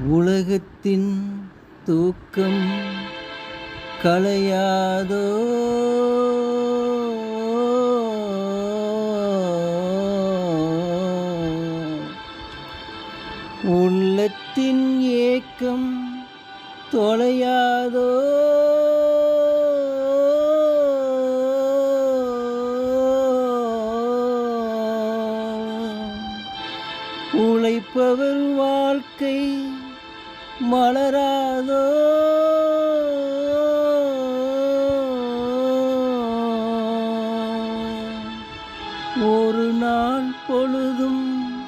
உலகத்தின் தூக்கம் கலையாதோ உள்ளத்தின் ஏக்கம் தொலையாதோ? உழைப்பவர் வாழ்க்கை மலராதோ? ஒரு நாள் பொழுதும்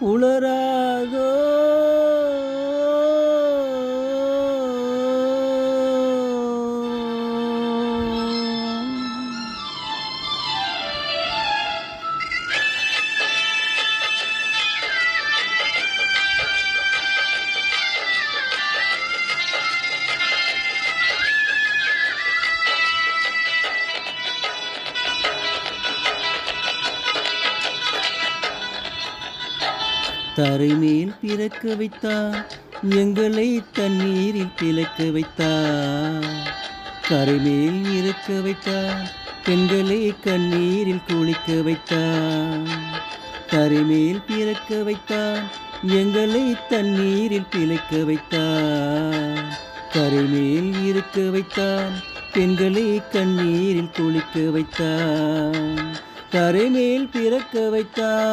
புலராதோ? தரைமேல் பிறக்க வைத்தார். எங்களை தண்ணீரில் பிளக்க வைத்தார். கரைமேல் இறக்க வைத்தார். பெண்களை கண்ணீரில் குளிக்க வைத்தார். கரைமேல் பிறக்க வைத்தார். எங்களை தண்ணீரில் பிழைக்க வைத்தார். கரைமேல் இருக்க வைத்தார். பெண்களை கண்ணீரில் குளிக்க வைத்தார். தரைமேல் பிறக்க வைத்தார்.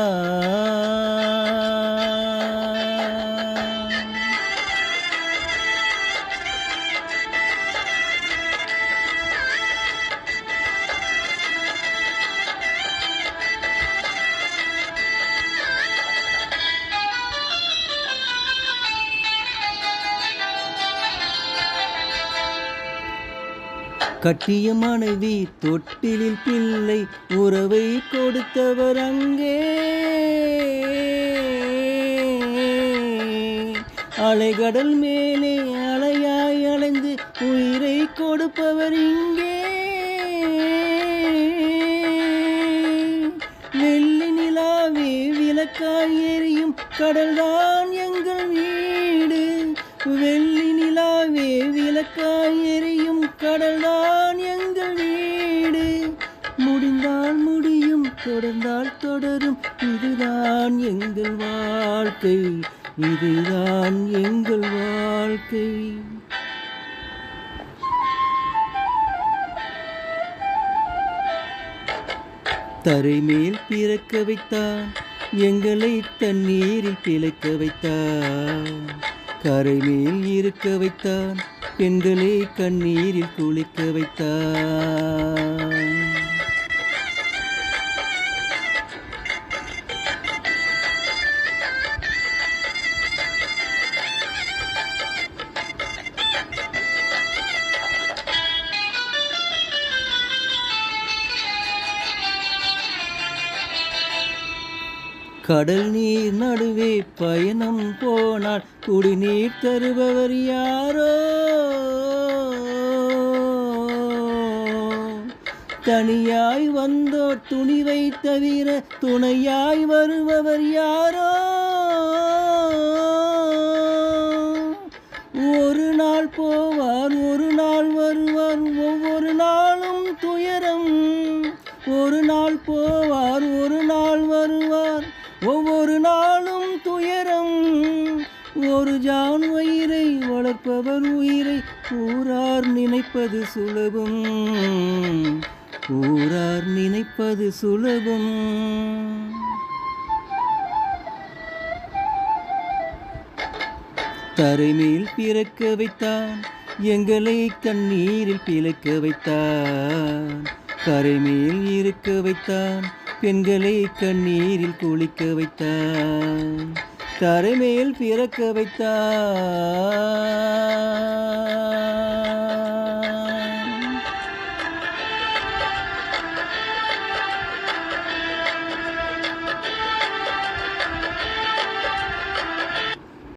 கட்டிய மனைவி தொட்டிலில் பிள்ளை உறவை கொடுத்தவர் அங்கே. அலைகடல் மேலே அலையாய் அலைந்து உயிரை கொடுப்பவர் இங்கே. வெள்ளி நிலாவே விளக்காய் எரியும் கடல்தான் எங்கள் வீடு. தொடர்ந்தால் தொடரும். இதுதான் எங்கள் வாழ்க்கை. இதுதான் எங்கள் வாழ்க்கை. தரைமேல் பிறக்க வைத்தான் எங்களை தண்ணீரில் பிழைக்க வைத்தான் கரைமேல் இருக்க வைத்தான் பெண்களை கண்ணீரில் குளிக்க வைத்தான் கடல் நீர் நடுவே பயணம் போனால் குடிநீர் தருபவர் யாரோ? தனியாய் வந்தோர் துணிவை தவிர துணையாய் வருபவர் யாரோ? ஒரு நாள் போவார் ஒரு நாள் வருவார் ஒவ்வொரு நாளும் துயரம். ஒரு நாள் போவார் ஒரு நாள் ஒரு ஜான் உயிரை வளர்ப்பவர் உயிரை ஊரார் நினைப்பது சுலபம். ஊரார் நினைப்பது சுலபம். தரைமேல் பிறக்க வைத்தான் எங்களை கண்ணீரில் பிழைக்க வைத்தான். கரைமேல் இருக்க வைத்தான் பெண்களை கண்ணீரில் குளிக்க வைத்தான். தரைமேல் பிறக்க வைத்தார்.